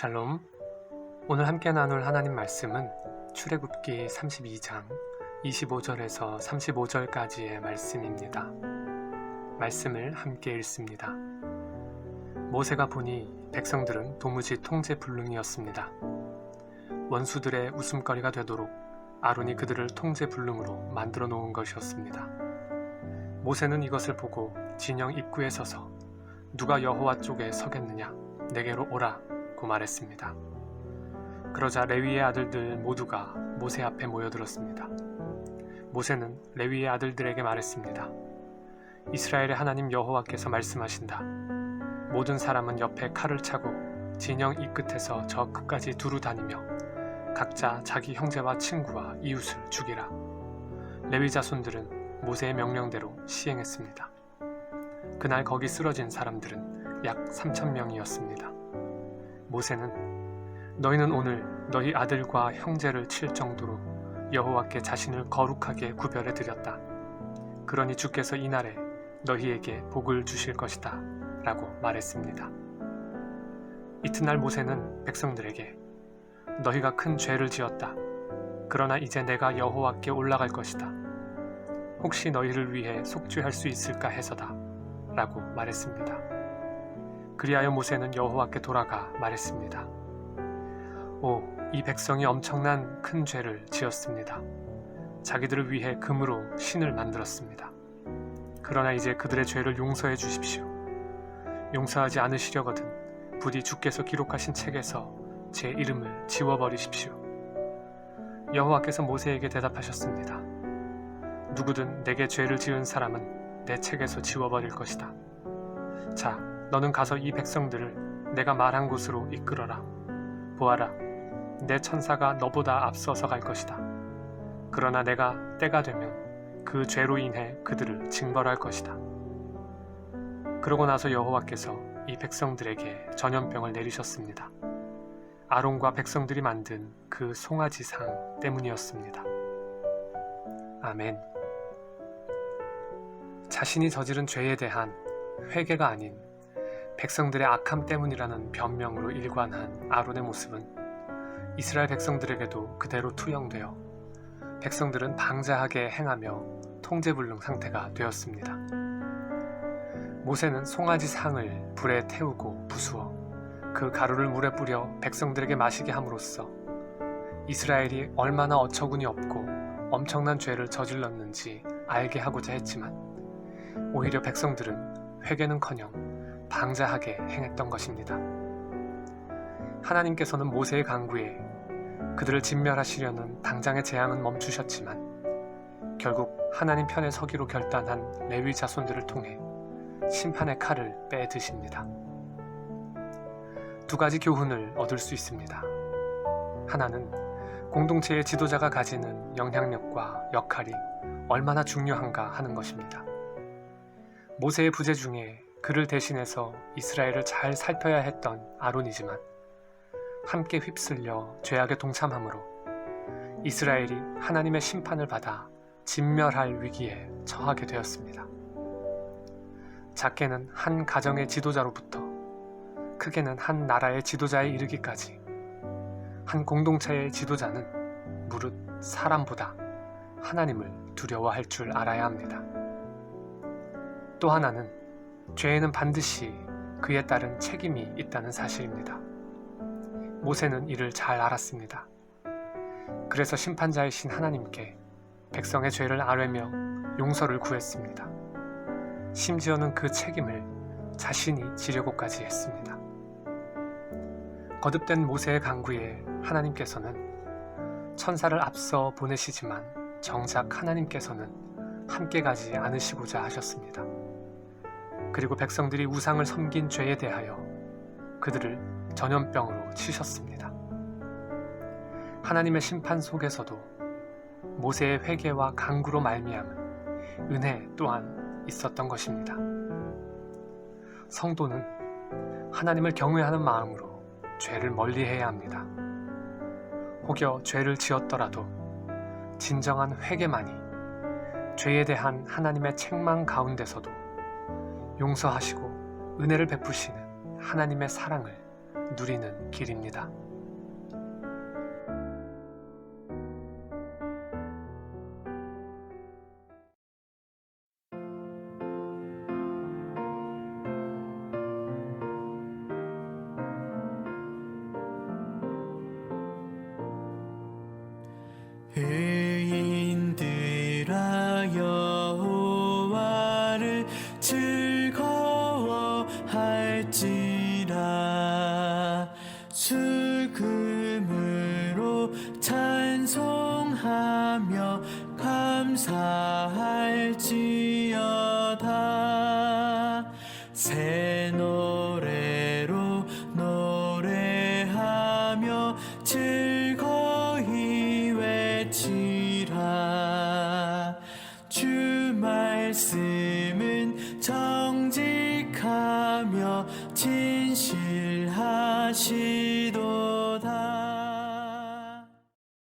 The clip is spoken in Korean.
샬롬. 오늘 함께 나눌 하나님 말씀은 출애굽기 32장 25절에서 35절까지의 말씀입니다. 말씀을 함께 읽습니다. 모세가 보니 백성들은 도무지 통제 불능이었습니다. 원수들의 웃음거리가 되도록 아론이 그들을 통제 불능으로 만들어 놓은 것이었습니다. 모세는 이것을 보고 진영 입구에 서서 누가 여호와 쪽에 서겠느냐 내게로 오라 고 말했습니다. 그러자 레위의 아들들 모두가 모세 앞에 모여들었습니다. 모세는 레위의 아들들에게 말했습니다. 이스라엘의 하나님 여호와께서 말씀하신다. 모든 사람은 옆에 칼을 차고 진영 이 끝에서 저 끝까지 두루 다니며 각자 자기 형제와 친구와 이웃을 죽이라. 레위 자손들은 모세의 명령대로 시행했습니다. 그날 거기 쓰러진 사람들은 약 3천 명이었습니다. 모세는 너희는 오늘 너희 아들과 형제를 칠 정도로 여호와께 자신을 거룩하게 구별해 드렸다. 그러니 주께서 이날에 너희에게 복을 주실 것이다. 라고 말했습니다. 이튿날 모세는 백성들에게 너희가 큰 죄를 지었다. 그러나 이제 내가 여호와께 올라갈 것이다. 혹시 너희를 위해 속죄할 수 있을까 해서다. 라고 말했습니다. 그리하여 모세는 여호와께 돌아가 말했습니다. 오, 이 백성이 엄청난 큰 죄를 지었습니다. 자기들을 위해 금으로 신을 만들었습니다. 그러나 이제 그들의 죄를 용서해 주십시오. 용서하지 않으시려거든 부디 주께서 기록하신 책에서 제 이름을 지워버리십시오. 여호와께서 모세에게 대답하셨습니다. 누구든 내게 죄를 지은 사람은 내 책에서 지워버릴 것이다. 자, 너는 가서 이 백성들을 내가 말한 곳으로 이끌어라. 보아라, 내 천사가 너보다 앞서서 갈 것이다. 그러나 내가 때가 되면 그 죄로 인해 그들을 징벌할 것이다. 그러고 나서 여호와께서 이 백성들에게 전염병을 내리셨습니다. 아론과 백성들이 만든 그 송아지상 때문이었습니다. 아멘. 자신이 저지른 죄에 대한 회개가 아닌 백성들의 악함 때문이라는 변명으로 일관한 아론의 모습은 이스라엘 백성들에게도 그대로 투영되어 백성들은 방자하게 행하며 통제불능 상태가 되었습니다. 모세는 송아지 상을 불에 태우고 부수어 그 가루를 물에 뿌려 백성들에게 마시게 함으로써 이스라엘이 얼마나 어처구니 없고 엄청난 죄를 저질렀는지 알게 하고자 했지만 오히려 백성들은 회개는커녕 방자하게 행했던 것입니다. 하나님께서는 모세의 강구에 그들을 진멸하시려는 당장의 재앙은 멈추셨지만 결국 하나님 편에 서기로 결단한 레위 자손들을 통해 심판의 칼을 빼드십니다. 두 가지 교훈을 얻을 수 있습니다. 하나는 공동체의 지도자가 가지는 영향력과 역할이 얼마나 중요한가 하는 것입니다. 모세의 부재 중에 그를 대신해서 이스라엘을 잘 살펴야 했던 아론이지만 함께 휩쓸려 죄악에 동참함으로 이스라엘이 하나님의 심판을 받아 진멸할 위기에 처하게 되었습니다. 작게는 한 가정의 지도자로부터 크게는 한 나라의 지도자에 이르기까지 한 공동체의 지도자는 무릇 사람보다 하나님을 두려워할 줄 알아야 합니다. 또 하나는 죄에는 반드시 그에 따른 책임이 있다는 사실입니다. 모세는 이를 잘 알았습니다. 그래서 심판자이신 하나님께 백성의 죄를 아뢰며 용서를 구했습니다. 심지어는 그 책임을 자신이 지려고까지 했습니다. 거듭된 모세의 강구에 하나님께서는 천사를 앞서 보내시지만 정작 하나님께서는 함께 가지 않으시고자 하셨습니다. 그리고 백성들이 우상을 섬긴 죄에 대하여 그들을 전염병으로 치셨습니다. 하나님의 심판 속에서도 모세의 회개와 강구로 말미암은 은혜 또한 있었던 것입니다. 성도는 하나님을 경외하는 마음으로 죄를 멀리해야 합니다. 혹여 죄를 지었더라도 진정한 회개만이 죄에 대한 하나님의 책망 가운데서도 용서하시고 은혜를 베푸시는 하나님의 사랑을 누리는 길입니다. 의인들아 여 수금으로 찬송하며 감사할지어다. 새 노래로 노래하며 즐거이 외치라. 주 말씀은 정직하며 진실하시도다